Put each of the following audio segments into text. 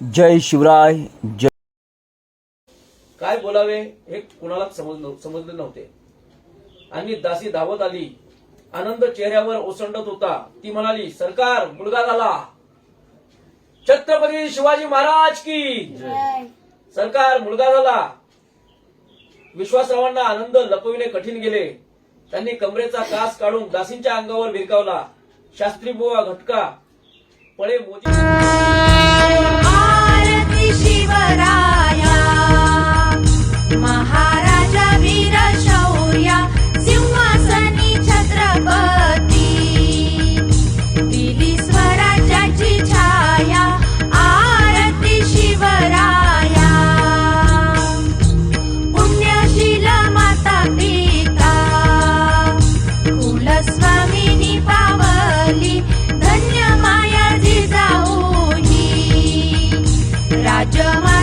जय शिवराय जय काय बोलावे हे कुणालाच समजलं समजले नव्हते. आणि दासी धावत आली. आनंद चेहऱ्यावर ओसंडत होता. ती म्हणाली सरकार मुलगा झाला. छत्रपती शिवाजी महाराज की सरकार मुलगा झाला. विश्वासरावांना आनंद लपविणे कठीण गेले. त्यांनी कमरेचा कास काढून दासींच्या अंगावर भिरकावला शास्त्री बुवा घटका. पळे Modi ಶಿವರಾ àjọ máa.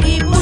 Caribou.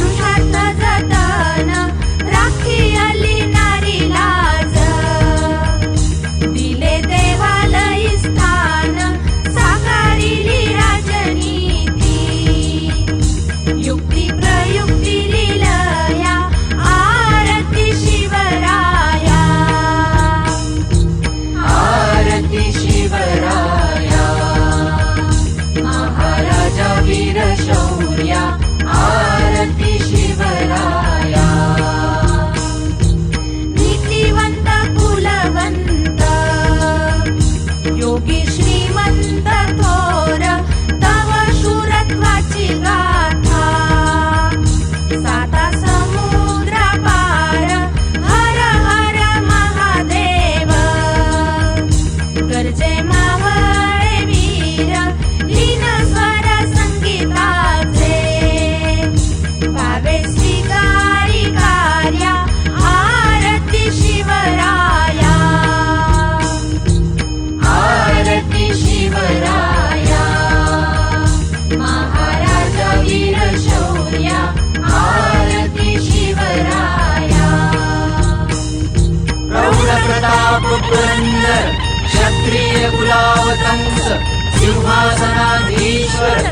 Purandar क्षत्रिय कुलावतंस सिंहासनाधीश्वर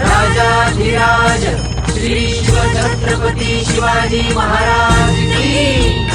राजाधिराज श्री शिव छत्रपती शिवाजी महाराज की